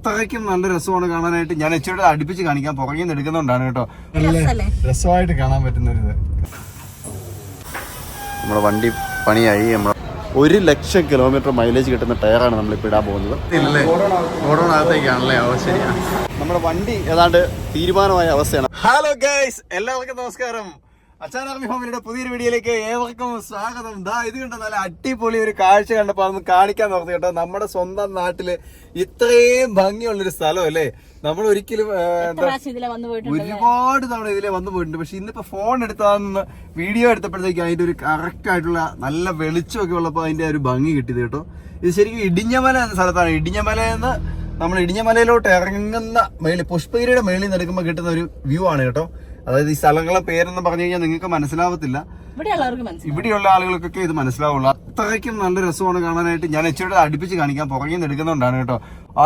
അത്രയ്ക്കും നല്ല രസമാണ് കാണാനായിട്ട്. ഞാൻ എച്ചോട് അടുപ്പിച്ച് കാണിക്കാൻ പുറകെ നിന്ന് എടുക്കുന്നതുകൊണ്ടാണ് കേട്ടോ. രസല്ലേ? രസമായിട്ട് കാണാൻ പറ്റുന്നൊരിത് ഇത്. നമ്മുടെ വണ്ടി പണിയായി. നമ്മൾ ഒരു ലക്ഷം കിലോമീറ്റർ മൈലേജ് കിട്ടുന്ന ടയറാണ് നമ്മളിപ്പോൾ ഇടാൻ പോകുന്നത്. ഓ നമ്മുടെ വണ്ടി ഏതാണ്ട് തീരുമാനമായ അവസ്ഥയാണ്. ഹലോ ഗൈസ് എല്ലാവർക്കും നമസ്കാരം. അച്ചാനാർമി ഫാമിലിയുടെ പുതിയൊരു വീഡിയോയിലേക്ക് ഏവർക്കും സ്വാഗതം. ദാ ഇത് കണ്ട നല്ല അടിപൊളി ഒരു കാഴ്ച കണ്ടപ്പോൾ അതൊന്ന് കാണിക്കാൻ നോക്കി കേട്ടോ. നമ്മുടെ സ്വന്തം നാട്ടിൽ ഇത്രയും ഭംഗിയുള്ളൊരു സ്ഥലം അല്ലേ? നമ്മൾ ഒരിക്കലും ഒരുപാട് തവണ ഇതിലെ വന്നു പോയിട്ടുണ്ട്. പക്ഷെ ഇന്നിപ്പോ ഫോൺ എടുത്താന്ന് വീഡിയോ എടുത്തപ്പോഴത്തേക്ക് അതിന്റെ ഒരു കറക്റ്റ് ആയിട്ടുള്ള നല്ല വെളിച്ചമൊക്കെ ഉള്ളപ്പോൾ അതിന്റെ ഒരു ഭംഗി കിട്ടിയത് കേട്ടോ. ഇത് ശരിക്കും ഇടിഞ്ഞമല എന്ന സ്ഥലത്താണ്. ഇടിഞ്ഞമല എന്ന് നമ്മൾ ഇടിഞ്ഞമലയിലോട്ട് ഇറങ്ങുന്ന മേളിൽ പുഷ്പഗിരിയുടെ മേളിൽ നിന്ന് എടുക്കുമ്പോൾ കിട്ടുന്ന ഒരു വ്യൂ ആണ് കേട്ടോ. അതായത് ഈ സ്ഥലങ്ങളെ പേരെന്ന് പറഞ്ഞു കഴിഞ്ഞാൽ നിങ്ങൾക്ക് മനസ്സിലാവത്തില്ല. ഇവിടെയുള്ള ആളുകൾക്കൊക്കെ ഇത് മനസ്സിലാവുള്ളൂ. അത്രയ്ക്കും നല്ല രസമാണ് കാണാനായിട്ട്. ഞാൻ എച്ചിയുടെ അടുപ്പിച്ച് കാണിക്കാൻ പുറകിൽ നിന്ന് എടുക്കുന്നതുകൊണ്ടാണ് കേട്ടോ.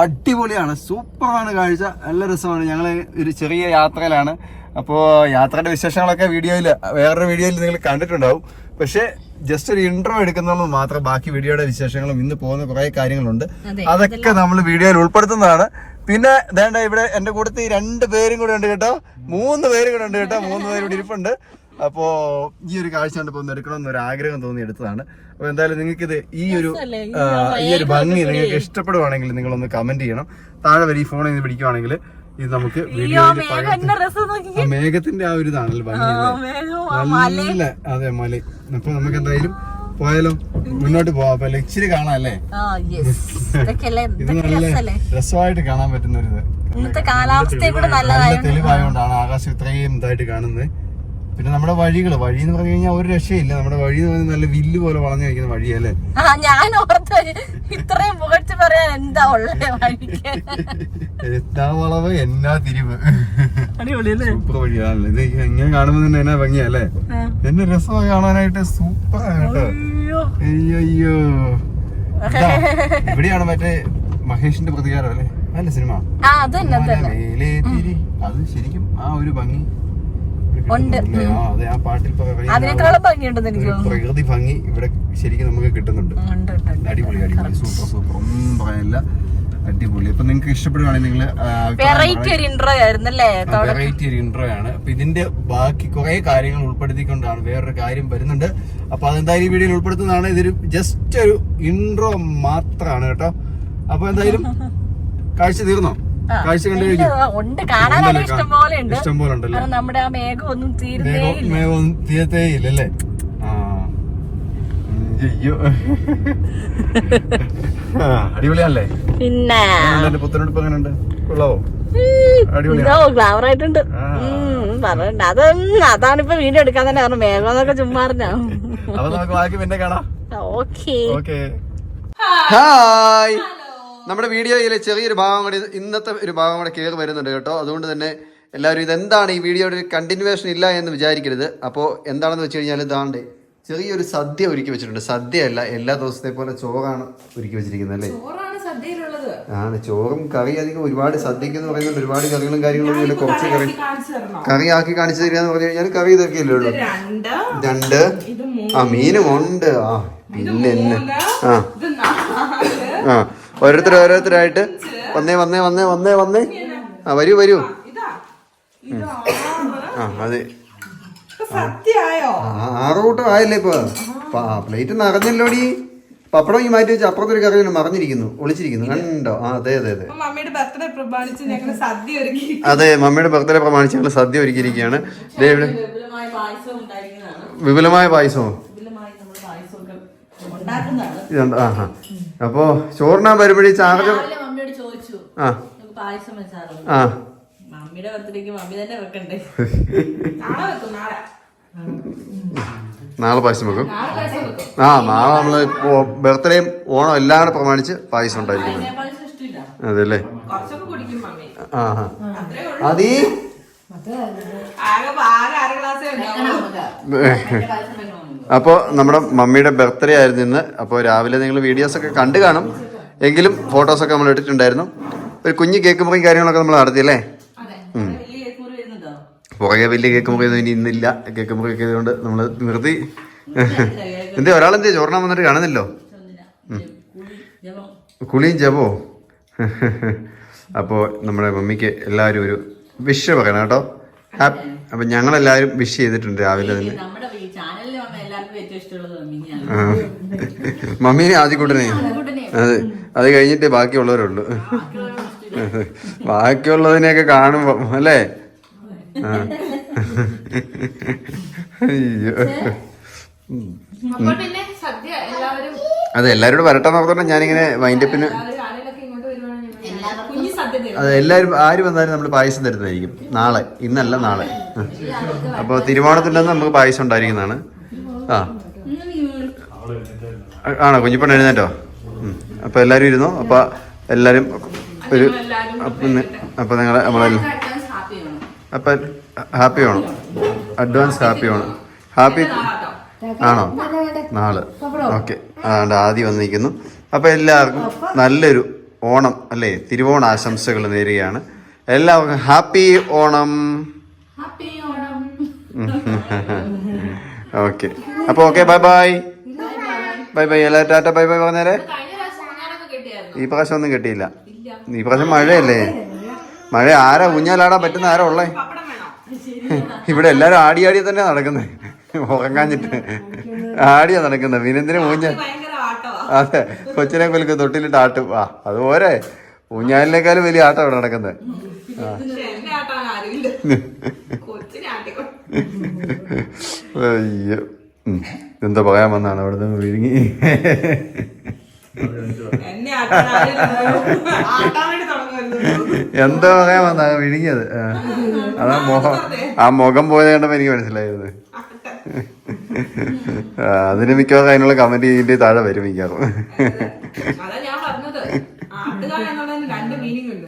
അടിപൊളിയാണ്. സൂപ്പറാണ് കാഴ്ച. നല്ല രസമാണ്. ഞങ്ങൾ ഒരു ചെറിയ യാത്രയിലാണ്. അപ്പോൾ യാത്രയുടെ വിശേഷങ്ങളൊക്കെ വീഡിയോയിൽ വേറൊരു വീഡിയോയിൽ നിങ്ങൾ കണ്ടിട്ടുണ്ടാവും. പക്ഷേ ജസ്റ്റ് ഒരു ഇൻട്രോ എടുക്കുന്നതെന്ന് മാത്രം ബാക്കി വീഡിയോയുടെ വിശേഷങ്ങളും ഇന്ന് പോകുന്ന കുറേ കാര്യങ്ങളുണ്ട്. അതൊക്കെ നമ്മൾ വീഡിയോയിൽ ഉൾപ്പെടുത്തുന്നതാണ്. പിന്നെ വേണ്ട ഇവിടെ എന്റെ കൂട്ടത്തിൽ രണ്ട് പേരും കൂടെ ഉണ്ട് കേട്ടോ. മൂന്ന് പേരും കൂടെ ഉണ്ട് കേട്ടോ. മൂന്ന് പേരും കൂടി ഇരിപ്പുണ്ട്. അപ്പോ ഈ ഒരു കാഴ്ച കണ്ടപ്പോ ഒന്ന് എടുക്കണം ഒരു ആഗ്രഹം തോന്നി എടുത്തതാണ്. അപ്പൊ എന്തായാലും നിങ്ങൾക്ക് ഇത് ഈ ഒരു? ഈ ഒരു ഭംഗി നിങ്ങൾക്ക് ഇഷ്ടപ്പെടുവാണെങ്കിൽ നിങ്ങൾ ഒന്ന് കമന്റ് ചെയ്യണം. താഴെ വരെ ഈ ഫോണിൽ നിന്ന് പിടിക്കുവാണെങ്കിൽ ഇത് നമുക്ക് മേഘത്തിന്റെ ആ ഒരു ഇതാണല്ലോ ഭംഗി നല്ല അതെ മല അപ്പൊ നമുക്ക് എന്തായാലും പോയാലോ? മുന്നോട്ട് പോവാം. അപ്പൊ ഇച്ചിരി കാണാം അല്ലേ ഇത് നല്ല രസമായിട്ട് കാണാൻ പറ്റുന്ന ഒരു ഇത് ഇന്നത്തെ കാലാവസ്ഥ തെളിവായോണ്ടാണ് ആകാശം ഇത്രയും ഇതായിട്ട് കാണുന്നത്. പിന്നെ നമ്മുടെ വഴികൾ വഴി എന്ന് പറഞ്ഞു കഴിഞ്ഞാൽ ഒരു രക്ഷയില്ല. നമ്മുടെ വഴി എന്ന് പറഞ്ഞാൽ നല്ല വില്ല് പോലെ വളഞ്ഞു കഴിക്കുന്ന വഴിയല്ലേ? ആ ഞാൻ ഓർത്ത് ഇത്രയും പുകഴ്ച പറയാൻ എന്താ ഉള്ളേ വഴിക്ക്? എന്നാ വളവ്? എന്നാ തിരിവ്? സൂപ്പർ വഴിയാണല്ലേ. ഇത് എങ്ങനെ കാണുമ്പോ തന്നെ എന്നാ ഭംഗിയല്ലേ. എന്നെ രസം കാണാനായിട്ട് സൂപ്പർ കേട്ടോ. അയ്യോ. അയ്യോ അയ്യോ ഇതാ, ഇവിടെയാണ് മറ്റേ മഹേഷിന്റെ പ്രതികാരം അല്ലേ? നല്ല സിനിമ. അത് ശരിക്കും ആ ഒരു ഭംഗി ഉണ്ട്. ആ, അതെ ആ പാട്ടിൽ പറയുന്ന അതിനേക്കാളും ഭംഗിയുണ്ടെന്ന് എനിക്ക് പ്രകൃതി ഭംഗി ഇവിടെ ശരിക്കും നമുക്ക് കിട്ടുന്നുണ്ട്. അടിപൊളി അടിപൊളി. Super super. ഒന്നും പറയാനില്ല. അടിപൊളി. അപ്പൊ നിങ്ങൾക്ക് ഇഷ്ടപ്പെടുകയാണെങ്കിൽ നിങ്ങൾ വെറൈറ്റി ഒരു ഇൻട്രോ ആയിരുന്നല്ലേ? വെറൈറ്റി ഒരു ഇൻട്രോ ആണ്. അപ്പൊ ഇതിന്റെ ബാക്കി കുറെ കാര്യങ്ങൾ ഉൾപ്പെടുത്തിക്കൊണ്ടാണ് വേറൊരു കാര്യം വരുന്നുണ്ട്. അപ്പൊ അതെന്തായാലും ഈ വീഡിയോയിൽ ഉൾപ്പെടുത്തുന്നതാണ്. ഇതൊരു ജസ്റ്റ് ഒരു ഇൻട്രോ മാത്രമാണ് കേട്ടോ. അപ്പൊ എന്തായാലും കാഴ്ച തീർന്നോ? കാഴ്ച കണ്ടു കഴിഞ്ഞു. ഉണ്ട്. ഇഷ്ടം പോലെ ഉണ്ട്. ഇഷ്ടം പോലെ ഉണ്ടല്ലേ? നമ്മുടെ ആ മേഘം ഒന്നും തീരുന്നേ മേഘം തീരത്തേ ഇല്ലല്ലേ അയ്യോ. അടിപൊളിയാണല്ലേ? പിന്നെ. പുത്തനെടുപ്പ് എങ്ങനെയുണ്ട്? കൊള്ളാവോ? അടിപൊളിയാ. ഇതോ ഗ്ലാമർ ആയിട്ടുണ്ട്. ആ. ഉം, പറയണ്ട അതൊന്നും അതാണിപ്പോ വീഡിയോ എടുക്കാൻ തന്നെ കാരണം മേഘം എന്നൊക്കെ ചുമ്മാ നമുക്ക് ബാക്കി പിന്നെ കാണാം. ഓക്കേ. ഓക്കെ. ഹായ്. നമ്മുടെ വീഡിയോയിലെ ചെറിയൊരു ഭാഗം കൂടി ഇന്നത്തെ ഒരു ഭാഗം കൂടെ കയറി വരുന്നുണ്ട് കേട്ടോ. അതുകൊണ്ട് തന്നെ എല്ലാവരും ഇതെന്താണ് ഈ വീഡിയോയുടെ ഒരു കണ്ടിന്യൂവേഷൻ ഇല്ല എന്ന് വിചാരിക്കരുത്. അപ്പോൾ എന്താണെന്ന് വെച്ച് കഴിഞ്ഞാൽ ഇതാണ്ട് ചെറിയൊരു സദ്യ ഒരുക്കി വെച്ചിട്ടുണ്ട്. സദ്യയല്ല എല്ലാ ദിവസത്തെ പോലെ ചോറാണ് ഒരുക്കി വെച്ചിരിക്കുന്നത് അല്ലേ? ആണ് ചോറും കറി അധികം ഒരുപാട് സദ്യക്ക് എന്ന് പറയുന്നത് ഒരുപാട് കറികളും കാര്യങ്ങളും ഇല്ല കുറച്ച് കറി കറി ആക്കി കാണിച്ചു തരിക എന്ന് പറഞ്ഞു കഴിഞ്ഞാൽ കറി ഇതൊക്കെയല്ലേ ഉള്ളൂ? രണ്ട്. ആ മീനും ഉണ്ട്. ആ പിന്നെ ആ. ആ. ഓരോരുത്തർ ഓരോരുത്തരായിട്ട്. വന്നേ വന്നേ വന്നേ വന്നേ വന്നേ. ആ വരൂ വരൂ. ഇതാ ഇത് ആറ് ആ അതെ. ആറ് കൂട്ടം ആയില്ലേ ഇപ്പൊ. പ്ലേറ്റ് നിറഞ്ഞല്ലോടി. പപ്പടം ഈ മാറ്റി വെച്ച് അപ്പുറത്തൊരു കറി മറിഞ്ഞിരിക്കുന്നു ഒളിച്ചിരിക്കുന്നു. കണ്ടോ? ആ അതെ അതെ അതെ. മമ്മിയുടെ ബർത്ത്ഡേ പ്രമാണിച്ച് ഞങ്ങൾ സദ്യ ഒരുക്കി അതെ മമ്മിയുടെ ബർത്ത്ഡേ പ്രമാണിച്ച് ഞങ്ങൾ സദ്യ ഒരുക്കിയിരിക്കുകയാണ്. ഇവിടെ. വിപുലമായ പായസവും പായസമോ ഇതുണ്ട് ആ ആ അപ്പോ ചോറിനാൻ വരുമ്പോഴേ ചാർജ് മമ്മിയോട് ചോദിച്ചു. ആ. പായസം മമ്മിയുടെ ബർത്ത്ഡേക്ക് മമ്മി തന്നെ വെക്കണ്ടേ? നാളെ വെക്കും നാളെ. നാളെ പായസം വെക്കും. ആ നാളെ നമ്മൾ ബർത്ത്ഡേയും ഓണം എല്ലാം കൂടെ പ്രമാണിച്ച് പായസം ഉണ്ടായിരിക്കുന്നത് പായസം അതെല്ലേ കുറച്ചൊക്കെ കുടിക്കും മമ്മി. ആ അതീ. ആകെ ആകെ അര ഗ്ലാസ്സേ ഉണ്ടാവും അപ്പോൾ നമ്മുടെ മമ്മിയുടെ ബർത്ത്ഡേ ആയിരുന്നു ഇന്ന്. അപ്പോൾ രാവിലെ നിങ്ങൾ വീഡിയോസൊക്കെ കണ്ടു കാണും. എങ്കിലും ഫോട്ടോസൊക്കെ നമ്മൾ ഇട്ടിട്ടുണ്ടായിരുന്നു ഒരു കുഞ്ഞ് കേക്ക് മുറിയും കാര്യങ്ങളൊക്കെ നമ്മൾ നടത്തിയല്ലേ മുറി വരുന്നുണ്ടോ? പുറകെ വലിയ കേക്ക് മുറിയൊന്നും ഇനി ഇന്നില്ല. കേക്ക് മുറിയൊക്കെ ആയതുകൊണ്ട് നമ്മൾ നിർത്തി. എന്തേ ഒരാളെന്തേ ചോറിനാൻ വന്നിട്ട് കാണുന്നില്ലോ. കുളിയും ജപോ അപ്പോൾ നമ്മുടെ മമ്മിക്ക് എല്ലാവരും ഒരു വിഷ് പറയണം കേട്ടോ. ഹാപ്പി അപ്പം ഞങ്ങളെല്ലാവരും വിഷ് ചെയ്തിട്ടുണ്ട് രാവിലെ തന്നെ നമ്മുടെ ഈ ചാനലിൽ വന്ന എല്ലാവർക്കും ആദ്യ കൂട്ടനെ. മമ്മീനെ അതെ അത് കഴിഞ്ഞിട്ട് ബാക്കിയുള്ളവരുള്ളൂ. ബാക്കിയുള്ളതിനെയൊക്കെ കാണുമ്പോ അല്ലേ. അയ്യോ. പിന്നെ സദ്യ എല്ലാവരും അതെ എല്ലാരോടും വരട്ടെ നോക്കണം ഞാനിങ്ങനെ വൈൻഡപ്പിന് അതെ എല്ലാവരും ആര് വന്നാലും നമ്മൾ പായസം തരുന്നതായിരിക്കും. നാളെ ഇന്നല്ല നാളെ. അപ്പോൾ തിരുവോണത്തിന്റെ നമുക്ക് പായസം ഉണ്ടായിരിക്കുന്നതാണ്. ആ. ആണോ? കുഞ്ഞിപ്പണ എഴുന്നേറ്റോ? അപ്പൊ അപ്പോൾ എല്ലാവരും ഇരുന്നോ? അപ്പോൾ എല്ലാവരും ഒരു അപ്പൊ അപ്പോൾ നിങ്ങൾ ഹാപ്പി വേണം അപ്പം ഹാപ്പി വേണം. അഡ്വാൻസ് ഹാപ്പി വേണം. ഹാപ്പി ആണോ? നാളെ. ഓക്കെ. അതുകൊണ്ട് ആദ്യം വന്നിരിക്കുന്നു. അപ്പോൾ എല്ലാവർക്കും നല്ലൊരു ഓണം അല്ലേ? തിരുവോണ ആശംസകൾ നേരുകയാണ്. എല്ലാവർക്കും happy Onam. Happy Onam. Okay. അപ്പോൾ okay. Bye bye. Bye bye എല്ലാ ടാറ്റ ബൈ ബൈ പറഞ്ഞേരെ. ഈ പ്രാവശ്യം ഒന്നും കിട്ടിയില്ല. ഈ പ്രാവശ്യം മഴയല്ലേ? മഴ ആരാ ഊഞ്ഞാലാടാൻ പറ്റുന്ന ആരാ ഉള്ളേ? ഇവിടെ എല്ലാരും ആടി ആടി തന്നെ നടക്കുന്നത് ഉറങ്ങാഞ്ഞിട്ട്. ആടിയാ നടക്കുന്നത് വിനന്തിന് ഊഞ്ഞ അതെ. കൊച്ചിനെ കൊലിക്ക് തൊട്ടിലിട്ട് ആട്ടും. ആ അത് പോരെ. ഊഞ്ഞാലിനേക്കാളും വലിയ ആട്ടം ഇവിടെ നടക്കുന്നത് അയ്യോ. എന്താ പറയാൻ വന്നാണ് അവിടെ നിന്ന് വിഴുങ്ങി എന്താ പറയാൻ വന്നാ വിഴുങ്ങിയത് അതാ മുഖം ആ മുഖം പോയത് കണ്ടപ്പോ എനിക്ക് മനസ്സിലായത്. അതിന് മിക്കവാറും അതിനുള്ള കമന്റ് ഇതിന്റെ താഴെ വരും മിക്കവാറും. ഉണ്ട്.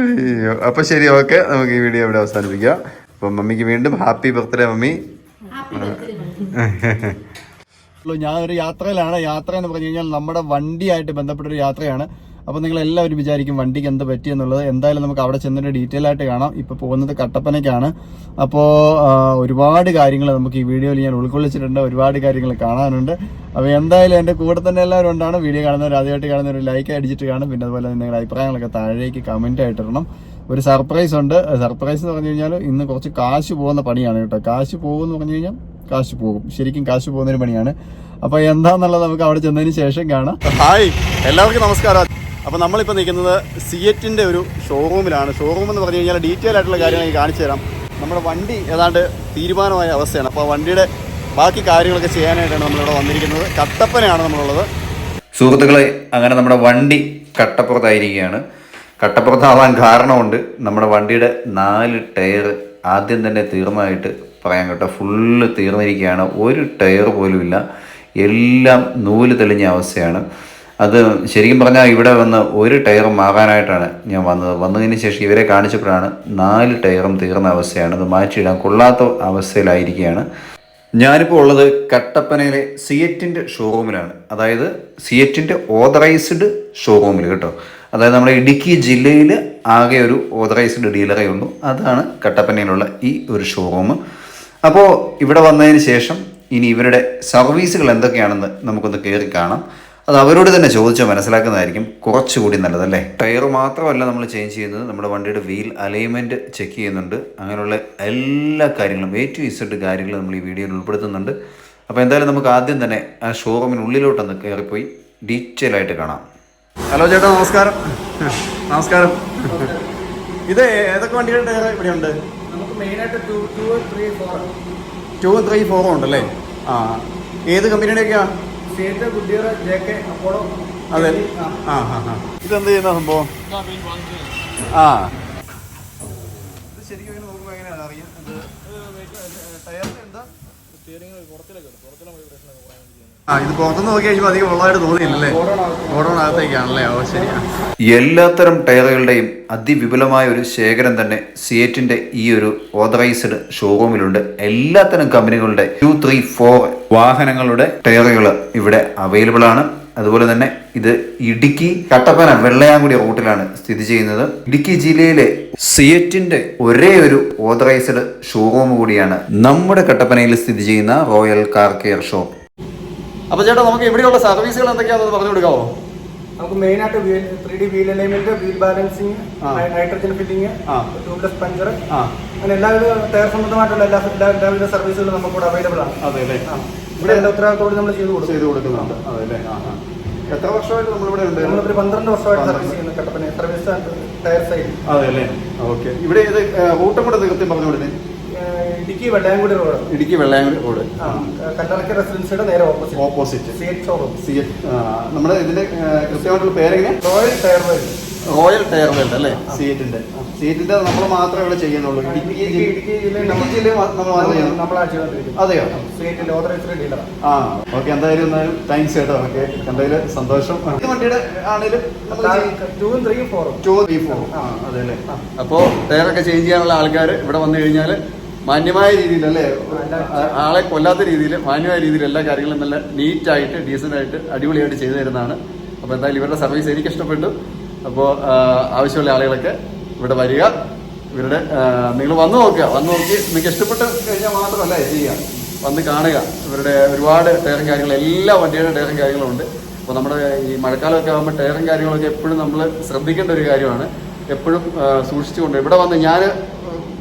അയ്യോ അപ്പൊ ശരി ഓക്കെ നമുക്ക് ഈ വീഡിയോ ഇവിടെ അവസാനിപ്പിക്കാം. അപ്പൊ മമ്മിക്ക് വീണ്ടും ഹാപ്പി ബർത്ത്ഡേ മമ്മി. ഞാൻ ഒരു യാത്രയിലാണ്. യാത്ര എന്ന് പറഞ്ഞു കഴിഞ്ഞാൽ നമ്മുടെ വണ്ടിയായിട്ട് ബന്ധപ്പെട്ട ഒരു യാത്രയാണ്. അപ്പോൾ നിങ്ങൾ എല്ലാവരും വിചാരിക്കും വണ്ടിക്ക് എന്ത് പറ്റി എന്നുള്ളത്. എന്തായാലും നമുക്ക് അവിടെ ചെന്നിട്ട് ഡീറ്റെയിൽ ആയിട്ട് കാണാം. ഇപ്പോൾ പോകുന്നത് കട്ടപ്പനയ്ക്കാണ്. അപ്പോൾ ഒരുപാട് കാര്യങ്ങൾ നമുക്ക് ഈ വീഡിയോയിൽ ഞാൻ ഉൾക്കൊള്ളിച്ചിട്ടുണ്ട്. ഒരുപാട് കാര്യങ്ങൾ കാണാനുണ്ട്. അപ്പോൾ എന്തായാലും എന്റെ കൂടെ തന്നെ എല്ലാവരും ഉണ്ടാണ് വീഡിയോ കാണുന്നവർ ആദ്യമായിട്ട് കാണുന്നവർ ലൈക്ക് അടിച്ചിട്ട് കാണും. പിന്നെ അതുപോലെ നിങ്ങളുടെ അഭിപ്രായങ്ങളൊക്കെ താഴേക്ക് കമന്റ് ആയിട്ടിടണം ഒരു സർപ്രൈസ് ഉണ്ട്. സർപ്രൈസ് എന്ന് പറഞ്ഞു കഴിഞ്ഞാൽ ഇന്ന് കുറച്ച് കാശ് പോകുന്ന പണിയാണ് കേട്ടോ. കാശ് പോകുമെന്ന് പറഞ്ഞു കഴിഞ്ഞാൽ കാശ് പോകും. ശരിക്കും കാശ് പോകുന്നൊരു പണിയാണ്. അപ്പോൾ എന്താന്നുള്ളത് നമുക്ക് അവിടെ ചെന്നതിന് ശേഷം കാണാം. ഹായ്. എല്ലാവർക്കും നമസ്കാരം. അപ്പോൾ നമ്മളിപ്പോൾ നിൽക്കുന്നത് സിയറ്റിന്റെ ഒരു ഷോറൂമിലാണ് ഷോറൂം എന്ന് പറഞ്ഞു കഴിഞ്ഞാൽ ഡീറ്റെയിൽ ആയിട്ടുള്ള കാര്യങ്ങൾ എനിക്ക് കാണിച്ചു തരാം. നമ്മുടെ വണ്ടി ഏതാണ്ട് തീരുമാനമായ അവസ്ഥയാണ്. അപ്പോൾ വണ്ടിയുടെ ബാക്കി കാര്യങ്ങളൊക്കെ ചെയ്യാനായിട്ടാണ് നമ്മളിവിടെ വന്നിരിക്കുന്നത്. കട്ടപ്പനയാണ് നമ്മളുള്ളത്. സുഹൃത്തുക്കളെ അങ്ങനെ നമ്മുടെ വണ്ടി കട്ടപ്പുറത്തായിരിക്കുകയാണ്. കട്ടപ്പുറത്താവാൻ കാരണമുണ്ട്. നമ്മുടെ വണ്ടിയുടെ നാല് ടയർ ആദ്യം തന്നെ തീർന്നതായിട്ട് പറയാൻ കേട്ടോ. ഫുള്ള് തീർന്നിരിക്കുകയാണ്. ഒരു ടയർ പോലും ഇല്ല. എല്ലാം നൂൽ തെളിഞ്ഞ അവസ്ഥയാണ്. അത് ശരിക്കും പറഞ്ഞാൽ ഇവിടെ വന്ന് ഒരു ടയർ മാറാനായിട്ടാണ് ഞാൻ വന്നത്. വന്നതിന് ശേഷം ഇവരെ കാണിച്ചപ്പോഴാണ് നാല് ടയറും തീർന്ന അവസ്ഥയാണ്. അത് മാറ്റിയിടാൻ കൊള്ളാത്ത അവസ്ഥയിലായിരിക്കുകയാണ്. ഞാനിപ്പോൾ ഉള്ളത് കട്ടപ്പനയിലെ സിയറ്റിന്റെ ഷോറൂമിലാണ്. അതായത് സിയറ്റിന്റെ ഓതറൈസ്ഡ് ഷോറൂമിൽ കേട്ടോ. അതായത് നമ്മുടെ ഇടുക്കി ജില്ലയിൽ ആകെ ഒരു ഓതറൈസ്ഡ് ഡീലറേ ഉള്ളൂ അതാണ് കട്ടപ്പനയിലുള്ള ഈ ഒരു ഷോറൂം അപ്പോൾ ഇവിടെ വന്നതിന് ശേഷം ഇനി ഇവരുടെ സർവീസുകൾ എന്തൊക്കെയാണെന്ന് നമുക്കൊന്ന് കയറി കാണാം. അത് അവരോട് തന്നെ ചോദിച്ചാൽ മനസ്സിലാക്കുന്നതായിരിക്കും കുറച്ചുകൂടി നല്ലതല്ലേ? ടയർ മാത്രമല്ല നമ്മൾ ചേഞ്ച് ചെയ്യുന്നത്. നമ്മുടെ വണ്ടിയുടെ വീൽ അലൈൻമെന്റ് ചെക്ക് ചെയ്യുന്നുണ്ട്. അങ്ങനെയുള്ള എല്ലാ കാര്യങ്ങളും എ ടു ഇസഡ് കാര്യങ്ങൾ നമ്മൾ ഈ വീഡിയോയിൽ ഉൾപ്പെടുത്തുന്നുണ്ട്. അപ്പോൾ എന്തായാലും നമുക്ക് ആദ്യം തന്നെ ആ ഷോറൂമിനുള്ളിലോട്ടൊന്ന് കയറിപ്പോയി ഡീറ്റെയിൽ ആയിട്ട് കാണാം. ഹലോ ചേട്ടാ നമസ്കാരം. നമസ്കാരം. ഇത് ഏതൊക്കെ വണ്ടികളുടെ ടയർ ഇവിടെ ഉണ്ട് two three four two three ഫോറും ഉണ്ടല്ലേ? ആ. ഏത് കമ്പനിയുടെയൊക്കെയാ? State Goodyear J K Apollo അതെ. ആ. ഹാ ഹാ ഇതെന്ത് ചെയ്യുന്ന സംഭവം? ആ. ഇത് ശരിക്കും ഇങ്ങനെ നോക്കുമ്പോൾ എങ്ങനെയാണ് അറിയാം ഇത് ടയറിന് എന്താ ആ ഇത് എല്ലാത്തരം ടയറുകളുടെയും അതിവിപുലമായ ഒരു ശേഖരം തന്നെ സിയറ്റിന്റെ ഈ ഒരു ഓതറൈസ്ഡ് ഷോറൂമിലുണ്ട് എല്ലാത്തരം കമ്പനികളുടെ ടു ത്രീ ഫോർ വാഹനങ്ങളുടെ ടയറുകൾ ഇവിടെ അവൈലബിൾ ആണ്. അതുപോലെ തന്നെ ഇത് ഇടുക്കി കട്ടപ്പന വെള്ളയാങ്കുടി റൂട്ടിലാണ് സ്ഥിതി ചെയ്യുന്നത്. ഇടുക്കി ജില്ലയിലെ സിയറ്റിന്റെ ഒരേ ഒരു ഓതറൈസ്ഡ് ഷോറൂം കൂടിയാണ് നമ്മുടെ കട്ടപ്പനയിൽ സ്ഥിതി ചെയ്യുന്ന റോയൽ കാർ കെയർ ഷോപ്പ്. അപ്പോൾ ചേട്ടാ നമുക്ക് ഇവിടെയുള്ള സർവീസുകൾ എന്തൊക്കെയാണെന്ന് പറഞ്ഞു കൊടുക്കാവോ? നമുക്ക് മെയിൻ ആയിട്ട് wheel three D wheel alignment wheel balancing filling ആ. ട്യൂബ്ലെസ് പഞ്ചർ അങ്ങനെ എല്ലാവിധ ടയർ സംബന്ധമായിട്ടുള്ള എല്ലാ എല്ലാ- എല്ലാവിധ സർവീസുകളും നമുക്ക് ഇവിടെ അവൈലബിൾ ആണ്. അതെ അല്ലേ? ഇവിടെ എല്ലാ ഉത്തരവാദിത്തോട് നമ്മൾ ചെയ്തു കൊടുക്കും. ചെയ്ത് കൊടുക്കുന്നുണ്ട്. അതെ അല്ലേ? എത്ര വർഷമായിട്ട് നമ്മളിവിടെ ഉണ്ട്? നമ്മളൊരു പന്ത്രണ്ട് വർഷമായിട്ട് സർവീസ് ചെയ്യുന്ന കട്ടപ്പന സർവീസ് ടയർ സൈഡ് അതെ അല്ലേ? ഓക്കെ. ഇവിടെ ഇത് റൂട്ടും കൂടെ കൃത്യം പറഞ്ഞു കൊടുത്തേ ഇടുക്കി വെള്ളയാംകുടി റോഡ് ഇടുക്കി വെള്ളയാംകുടി റോഡ്. കല്ലറക്കി റെസിഡൻസിയുടെ നേരെ opposite. Opposite. C H showroom C H നമ്മുടെ ഇതിന്റെ കൃത്യമായിട്ടുള്ള പേരെങ്ങനെ? Royal tyre world royal tyre world അല്ലേ? സി എറ്റിന്റെ സി എറ്റിന്റെ നമ്മൾ മാത്രമേ ഇവിടെ ചെയ്യുന്നുള്ളൂ. ഇടുക്കി ഇടുക്കി ജില്ല- ഇടുക്കി ജില്ലയിൽ നമ്മൾ അതെയോ? ഓതറൈസ്ഡ് ഡീലറാണ് ആ ഓക്കെ എന്തായാലും താങ്ക്സ് കേട്ടോ ഓക്കെ എന്തായാലും സന്തോഷം. ഈ വണ്ടിയുടെ ആണെങ്കിലും ടൂവും ത്രീയും ഫോറും ടു ത്രീ ആ. അതെ അല്ലേ? അപ്പോൾ ടയറൊക്കെ ചേഞ്ച് ചെയ്യാനുള്ള ആൾക്കാർ ഇവിടെ വന്നു കഴിഞ്ഞാൽ മാന്യമായ രീതിയിൽ അല്ലേ ആളെ കൊല്ലാത്ത രീതിയിൽ മാന്യമായ രീതിയിൽ എല്ലാ കാര്യങ്ങളും നല്ല നീറ്റായിട്ട് ഡീസന്റ് ആയിട്ട് അടിപൊളിയായിട്ട് ചെയ്തു തരുന്നതാണ്. അപ്പോൾ എന്തായാലും ഇവരുടെ സർവീസ് എനിക്ക് ഇഷ്ടപ്പെട്ടു അപ്പോൾ ആവശ്യമുള്ള ആളുകളൊക്കെ ഇവിടെ വരിക. ഇവരുടെ നിങ്ങൾ വന്നു നോക്കുക. വന്നു നോക്കി നിങ്ങൾക്ക് ഇഷ്ടപ്പെട്ട് കഴിഞ്ഞാൽ മാത്രമല്ല ചെയ്യുക. വന്ന് കാണുക. ഇവരുടെ ഒരുപാട് ടയറും കാര്യങ്ങളും എല്ലാ വണ്ടിയുടെ ടയറും കാര്യങ്ങളും ഉണ്ട്. അപ്പോൾ നമ്മുടെ ഈ മഴക്കാലമൊക്കെ ആകുമ്പോൾ ടയറും കാര്യങ്ങളൊക്കെ എപ്പോഴും നമ്മൾ ശ്രദ്ധിക്കേണ്ട ഒരു കാര്യമാണ്. എപ്പോഴും സൂക്ഷിച്ചുകൊണ്ട് ഇവിടെ വന്ന് ഞാൻ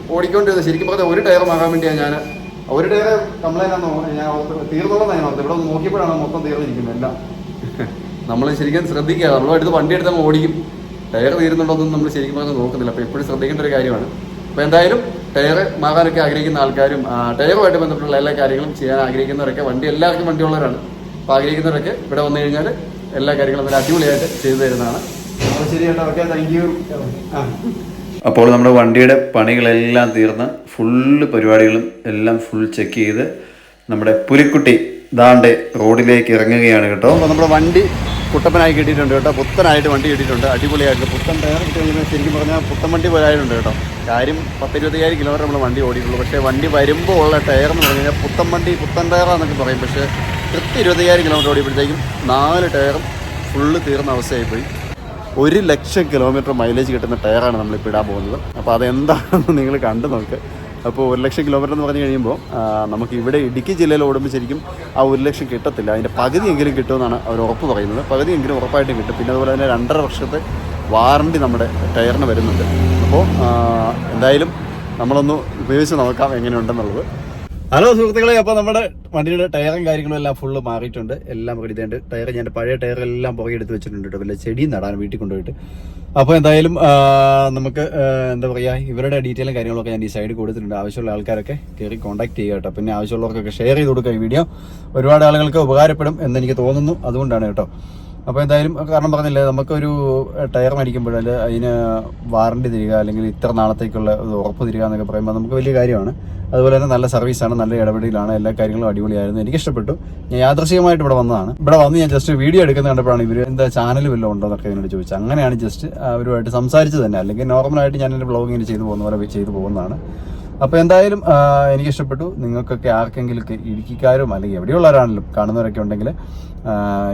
ഓടിക്കൊണ്ടിരുന്നത്. ശരിക്കും പറഞ്ഞാൽ ഒരു ടയർ മാറാൻ വേണ്ടിയാണ് ഞാൻ. ഒരു ടയർ കംപ്ലൈന്റ് ആണെന്നോ ഞാൻ തീർന്നോളാം ഞാൻ ഓർത്ത് ഇവിടെ ഒന്ന് നോക്കിയപ്പോഴാണ് മൊത്തം തീർന്നിരിക്കുന്നത് എല്ലാം. നമ്മൾ ശരിക്കും ശ്രദ്ധിക്കുക. നമ്മൾ എടുത്ത് വണ്ടി എടുത്ത് നമ്മൾ ഓടിക്കും. ടയർ തീരുന്നുണ്ടോന്നും നമ്മൾ ശരിക്കും പറഞ്ഞാൽ നോക്കുന്നില്ല. അപ്പോൾ എപ്പോഴും ശ്രദ്ധിക്കേണ്ട ഒരു കാര്യമാണ്. അപ്പോൾ എന്തായാലും ടയർ മാറാനൊക്കെ ആഗ്രഹിക്കുന്ന ആൾക്കാരും ടയറുമായിട്ട് ബന്ധപ്പെട്ടുള്ള എല്ലാ കാര്യങ്ങളും ചെയ്യാൻ ആഗ്രഹിക്കുന്നവരൊക്കെ വണ്ടി എല്ലാവർക്കും വണ്ടിയുള്ളവരാണ് അപ്പോൾ ആഗ്രഹിക്കുന്നവരൊക്കെ ഇവിടെ വന്നു കഴിഞ്ഞാൽ എല്ലാ കാര്യങ്ങളും നല്ല അടിപൊളിയായിട്ട് ചെയ്തു തരുന്നതാണ്. അപ്പോൾ ശരി ചേട്ടാ ഓക്കെ താങ്ക് യു ആ. അപ്പോൾ നമ്മുടെ വണ്ടിയുടെ പണികളെല്ലാം തീർന്ന് ഫുള്ള് പരിപാടികളും എല്ലാം ഫുൾ ചെക്ക് ചെയ്ത് നമ്മുടെ പുലിക്കുട്ടി ദാണ്ടെ റോഡിലേക്ക് ഇറങ്ങുകയാണ് കേട്ടോ. അപ്പോൾ നമ്മുടെ വണ്ടി കുട്ടപ്പനായി കിട്ടിയിട്ടുണ്ട് കേട്ടോ. പുത്തനായിട്ട് വണ്ടി കിട്ടിയിട്ടുണ്ട്. അടിപൊളിയായിട്ട് പുത്തൻ ടയർ കിട്ടി കഴിയുമ്പോൾ ശരിക്കും പറഞ്ഞാൽ പുത്തൻ വണ്ടി പോലായിട്ടുണ്ട് കേട്ടോ. കാര്യം പത്തിരുപത്തയ്യായിരം കിലോമീറ്റർ നമ്മൾ വണ്ടി ഓടിയിട്ടുള്ളൂ. പക്ഷേ വണ്ടി വരുമ്പോൾ ഉള്ള ടയർ എന്ന് പറഞ്ഞു കഴിഞ്ഞാൽ പുത്തൻ വണ്ടി പുത്തൻ ടയറാന്നൊക്കെ പറയും. പക്ഷേ കൃത്യ ഇരുപത്തയ്യായിരം കിലോമീറ്റർ ഓടിയപ്പോഴത്തേക്കും നാല് ടയറും ഫുള്ള് തീർന്ന അവസ്ഥയായിപ്പോയി. ഒരു ലക്ഷം കിലോമീറ്റർ മൈലേജ് കിട്ടുന്ന ടയറാണ് നമ്മളിപ്പോൾ ഇടാൻ പോകുന്നത്. അപ്പോൾ അതെന്താണെന്ന് നിങ്ങൾ കണ്ടു നോക്ക്. അപ്പോൾ ഒരു ലക്ഷം കിലോമീറ്റർ എന്ന് പറഞ്ഞു കഴിയുമ്പോൾ നമുക്ക് ഇവിടെ ഇടുക്കി ജില്ലയിൽ ഓടുമ്പോൾ ശരിക്കും ആ ഒരു ലക്ഷം കിട്ടത്തില്ല. അതിന്റെ പകുതിയെങ്കിലും കിട്ടുമെന്നാണ് അവർ ഉറപ്പ് പറയുന്നത്. പകുതിയെങ്കിലും ഉറപ്പായിട്ടും കിട്ടും. പിന്നെ അതുപോലെ തന്നെ രണ്ടര വർഷത്തെ വാറണ്ടി നമ്മുടെ ടയറിന് വരുന്നുണ്ട്. അപ്പോൾ എന്തായാലും നമ്മളൊന്ന് ഉപയോഗിച്ച് നോക്കാം എങ്ങനെയുണ്ടെന്നുള്ളത്. ഹലോ സുഹൃത്തുക്കളെ അപ്പോൾ നമ്മുടെ വണ്ടിയുടെ ടയറും കാര്യങ്ങളും എല്ലാം ഫുള്ള് മാറിയിട്ടുണ്ട്. എല്ലാം റെഡി ചെയ്യേണ്ട ടയർ ഞാൻ പഴയ ടയർ എല്ലാം പുറകെ എടുത്ത് വെച്ചിട്ടുണ്ട് കേട്ടോ. വല്ല ചെടിയും നടാൻ വീട്ടിൽ കൊണ്ടുപോയിട്ട്. അപ്പോൾ എന്തായാലും നമുക്ക് എന്താ പറയുക ഇവരുടെ ഡീറ്റെയിലും കാര്യങ്ങളൊക്കെ ഞാൻ ഈ സൈഡിൽ കൊടുത്തിട്ടുണ്ട്. ആവശ്യമുള്ള ആൾക്കാരൊക്കെ കയറി കോൺടാക്ട് ചെയ്യുക കേട്ടോ. പിന്നെ ആവശ്യമുള്ളവർക്കൊക്കെ ഷെയർ ചെയ്ത് കൊടുക്കുക ഈ വീഡിയോ ഒരുപാട് ആളുകൾക്ക് ഉപകാരപ്പെടും എന്ന് എനിക്ക് തോന്നുന്നു. അതുകൊണ്ടാണ് കേട്ടോ. അപ്പോൾ എന്തായാലും കാരണം പറഞ്ഞില്ലേ നമുക്കൊരു ടയർ മേടിക്കുമ്പോൾ അതിന് വാറണ്ടി തരിക അല്ലെങ്കിൽ ഇത്ര നാളത്തേക്കുള്ള ഉറപ്പ് തരിക എന്നൊക്കെ പറയുമ്പോൾ നമുക്ക് വലിയ കാര്യമാണ്. അതുപോലെ തന്നെ നല്ല സർവീസാണ് നല്ല ഇടപെടലാണ് എല്ലാ കാര്യങ്ങളും അടിപൊളിയായിരുന്നു. എനിക്ക് ഇഷ്ടപ്പെട്ടു ഞാൻ യാദൃശികമായിട്ട് ഇവിടെ വന്നതാണ്. ഇവിടെ വന്ന് ഞാൻ ജസ്റ്റ് വീഡിയോ എടുക്കുന്ന കണ്ടപ്പോഴാണ് ഇവർ എന്താ ചാനൽ വല്ലതും ഉണ്ടോ എന്നൊക്കെ എന്നോട് ചോദിച്ചത്. അങ്ങനെയാണ് ജസ്റ്റ് അവരുമായിട്ട് സംസാരിച്ചത് തന്നെ. അല്ലെങ്കിൽ നോർമലായിട്ട് ഞാൻ എന്റെ ബ്ലോഗിങ്ങിന് ചെയ്തു പോകുന്ന പോലെ ചെയ്തു പോകുന്നതാണ്. അപ്പോൾ എന്തായാലും എനിക്ക് ഇഷ്ടപ്പെട്ടു നിങ്ങൾക്കൊക്കെ ആർക്കെങ്കിലും ഇടുക്കിക്കാരും അല്ലെങ്കിൽ എവിടെയുള്ളവരാണെങ്കിലും കാണുന്നവരൊക്കെ ഉണ്ടെങ്കിൽ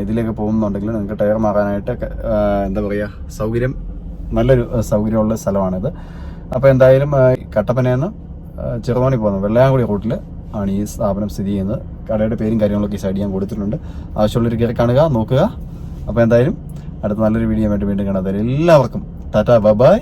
ഇതിലേക്ക് പോകുന്നുണ്ടെങ്കിൽ നിങ്ങൾക്ക് ടയർ മാറാനായിട്ടൊക്കെ എന്താ പറയുക സൗകര്യം നല്ലൊരു സൗകര്യമുള്ള സ്ഥലമാണിത്. അപ്പോൾ എന്തായാലും കട്ടപ്പനയെന്ന് ചെറുതോണി പോകുന്നത് വെള്ളയാംകുടി റൂട്ടിൽ ആണ് ഈ സ്ഥാപനം സ്ഥിതി ചെയ്യുന്നത്. കടയുടെ പേരും കാര്യങ്ങളൊക്കെ ഈ സൈഡ് ഞാൻ കൊടുത്തിട്ടുണ്ട്. ആവശ്യമുള്ളവർ കയറി കാണുക നോക്കുക. അപ്പോൾ എന്തായാലും അടുത്ത നല്ലൊരു വീഡിയോ വേണ്ടി വീണ്ടും കാണാതെ എല്ലാവർക്കും ടാറ്റാ ബൈ.